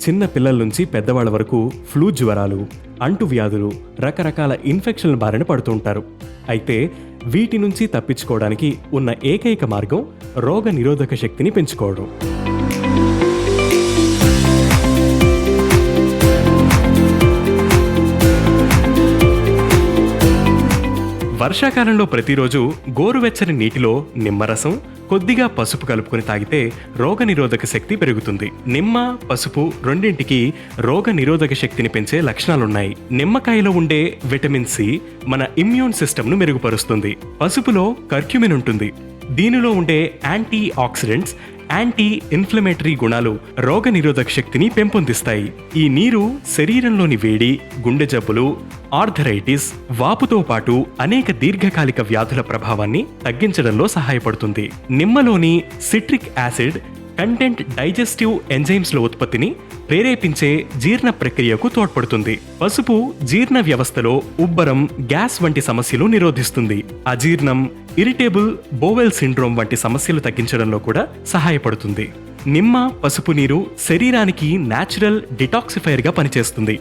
చిన్న పిల్లల నుంచి పెద్దవాళ్ళ వరకు ఫ్లూ జ్వరాలు అంటువ్యాధులు రకరకాల ఇన్ఫెక్షన్ల బారిన పడుతుంటారు అయితే వీటి నుంచి తప్పించుకోవడానికి ఉన్న ఏకైక మార్గం రోగ నిరోధక శక్తిని పెంచుకోవడం. వర్షాకాలంలో ప్రతిరోజు గోరువెచ్చని నీటిలో నిమ్మరసం కొద్దిగా పసుపు కలుపుకొని తాగితే రోగనిరోధక శక్తి పెరుగుతుంది. నిమ్మ పసుపు రెండింటికి రోగనిరోధక శక్తిని పెంచే లక్షణాలున్నాయి. నిమ్మకాయలో ఉండే విటమిన్ సి మన ఇమ్యూన్ సిస్టమ్ను మెరుగుపరుస్తుంది. పసుపులో కర్క్యూమిన్ ఉంటుంది. దీనిలో ఉండే యాంటీ ఆక్సిడెంట్స్ యాంటీ ఇన్ఫ్లమేటరీ గుణాలు రోగనిరోధక శక్తిని పెంపొందిస్తాయి. ఈ నీరు శరీరంలోని వేడి గుండె జబ్బులు ఆర్థరైటిస్ వాపుతో పాటు అనేక దీర్ఘకాలిక వ్యాధుల ప్రభావాన్ని తగ్గించడంలో సహాయపడుతుంది. నిమ్మలోని సిట్రిక్ యాసిడ్ కంటెంట్ డైజెస్టివ్ ఎంజైమ్స్ల ఉత్పత్తిని ప్రేరేపించే జీర్ణ ప్రక్రియకు తోడ్పడుతుంది. పసుపు జీర్ణ వ్యవస్థలో ఉబ్బరం గ్యాస్ వంటి సమస్యలు నిరోధిస్తుంది. అజీర్ణం ఇరిటేబుల్ బోవెల్ సిండ్రోమ్ వంటి సమస్యలు తగ్గించడంలో కూడా సహాయపడుతుంది. నిమ్మ పసుపు నీరు శరీరానికి న్యాచురల్ డిటాక్సిఫైర్గా పనిచేస్తుంది.